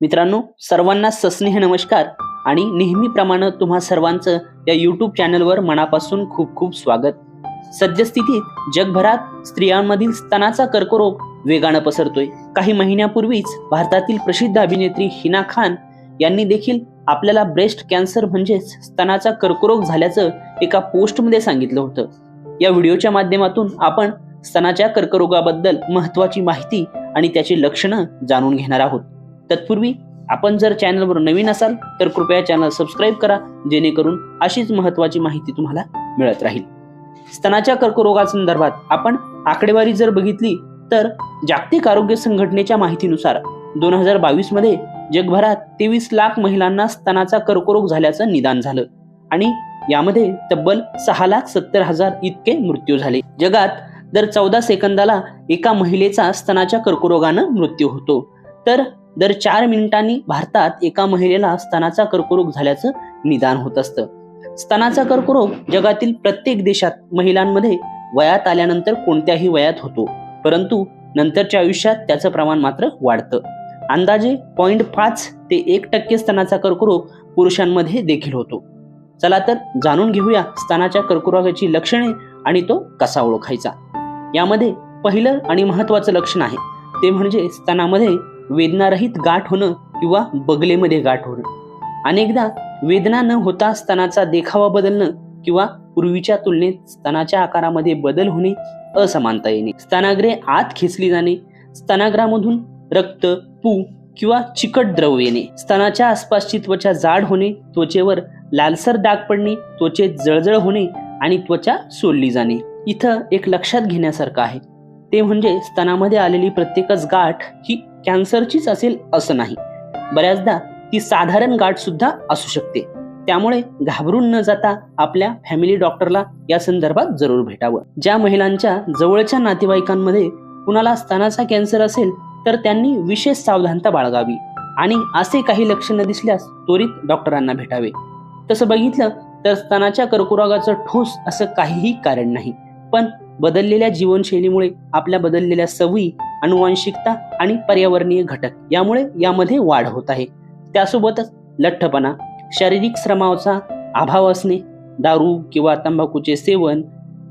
मित्रांनो सर्वांना सस्नेह नमस्कार आणि नेहमीप्रमाणे तुम्हा सर्वांचं या यूट्यूब चॅनलवर मनापासून खूप खूप स्वागत. सद्यस्थितीत जगभरात स्त्रियांमधील स्तनाचा कर्करोग वेगानं पसरतोय. काही महिन्यापूर्वीच भारतातील प्रसिद्ध अभिनेत्री हिना खान यांनी देखील आपल्याला ब्रेस्ट कॅन्सर म्हणजेच स्तनाचा कर्करोग झाल्याचं एका पोस्टमध्ये सांगितलं होतं. या व्हिडिओच्या माध्यमातून आपण स्तनाच्या कर्करोगाबद्दल महत्त्वाची माहिती आणि त्याची लक्षणं जाणून घेणार आहोत. तत्पूर्वी आपण जर चॅनलवर नवीन असाल तर कृपया चॅनल सबस्क्राईब करा जेणेकरून अशीच महत्त्वाची माहिती तुम्हाला मिळत राहील. स्तनाच्या कर्करोगासंदर्भात आपण आकडेवारी जर बघितली तर जागतिक आरोग्य संघटनेच्या माहितीनुसार दोन हजार बावीसमध्ये जगभरात तेवीस लाख महिलांना स्तनाचा कर्करोग झाल्याचं निदान झालं आणि यामध्ये तब्बल सहा लाख सत्तर हजार इतके मृत्यू झाले. जगात दर चौदा सेकंदाला एका महिलेचा स्तनाच्या कर्करोगानं मृत्यू होतो. तर दर चार मिनिटांनी भारतात एका महिलेला स्तनाचा कर्करोग झाल्याचं निदान होत असतं. स्तनाचा कर्करोग जगातील प्रत्येक देशात महिलांमध्ये वयात आल्यानंतर कोणत्याही वयात होतो परंतु नंतरच्या आयुष्यात त्याचं प्रमाण मात्र वाढतं. अंदाजे पॉईंट पाच ते एक टक्के स्तनाचा कर्करोग पुरुषांमध्ये देखील होतो. चला तर जाणून घेऊया स्तनाच्या कर्करोगाची लक्षणे आणि तो कसा ओळखायचा. यामध्ये पहिलं आणि महत्वाचं लक्षण आहे ते म्हणजे स्तनामध्ये वेदनारहित गाठ होणं किंवा बगलेमध्ये गाठ होणं. अनेकदा वेदना न होता स्तनाचा देखावा बदलणं किंवा पूर्वीच्या तुलनेत स्तनाच्या आकारामध्ये बदल होणे असमानता येणे. स्तनाग्रे आत खेचली जाणे स्तनाग्रामधून रक्त पू किंवा चिकट द्रव येणे. स्तनाच्या आसपासची त्वचा जाड होणे त्वचेवर लालसर डाग पडणे त्वचेत जळजळ होणे आणि त्वचा सोडली जाणे. इथं एक लक्षात घेण्यासारखं आहे. ते म्हणजे स्तनामध्ये आलेली प्रत्येकच गाठ ही कॅन्सरचीच असेल असं नाही. बऱ्याचदा ती साधारण गाठ सुद्धा असू शकते. त्यामुळे घाबरून न जाता आपल्या फॅमिली डॉक्टरला या संदर्भात जरूर भेटावं. ज्या महिलांच्या जवळच्या नातेवाईकांमध्ये कुणाला स्तनाचा कॅन्सर असेल तर त्यांनी विशेष सावधानता बाळगावी आणि असे काही लक्षणं दिसल्यास त्वरित डॉक्टरांना भेटावे. तसं बघितलं तर स्तनाच्या कर्करोगाचं ठोस असं काहीही कारण नाही. पण बदललेल्या जीवनशैलीमुळे आपल्या बदललेल्या सवयी अनुवांशिकता आणि पर्यावरणीय घटक यामुळे यामध्ये वाढ होत आहे. त्यासोबतच लठ्ठपणा शारीरिक श्रमाचा अभाव असणे दारू किंवा तंबाखूचे सेवन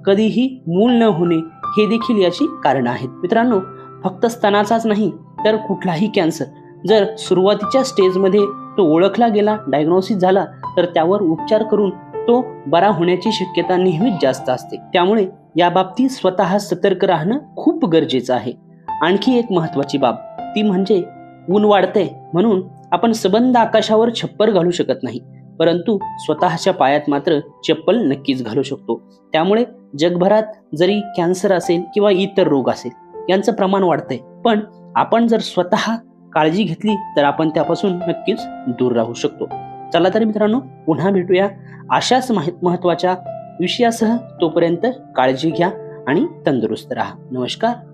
कधीही मूल न होणे हे देखील याची कारणं आहेत. मित्रांनो फक्त स्तनाचाच नाही तर कुठलाही कॅन्सर. जर सुरुवातीच्या स्टेजमध्ये तो ओळखला गेला डायग्नोसिस झाला तर त्यावर उपचार करून तो बरा होण्याची शक्यता नेहमीच जास्त असते. त्यामुळे या बाबतीत स्वतः सतर्क राहणं खूप गरजेचं आहे. आणखी एक महत्वाची बाब ती म्हणजे ऊन वाढते म्हणून आपण सबंध आकाशावर छप्पर घालू शकत नाही. परंतु स्वतःच्या पायात मात्र चप्पल नक्कीच घालू शकतो. त्यामुळे जगभरात जरी कॅन्सर असेल किंवा इतर रोग असेल यांचं प्रमाण वाढतंय. पण आपण जर स्वतः काळजी घेतली तर आपण त्यापासून नक्कीच दूर राहू शकतो. चला तर मित्रांनो पुन्हा भेटूया. अशाच महत्त्वाच्या विषयासह तोपर्यंत काळजी घ्या आणि तंदुरुस्त राहा. नमस्कार.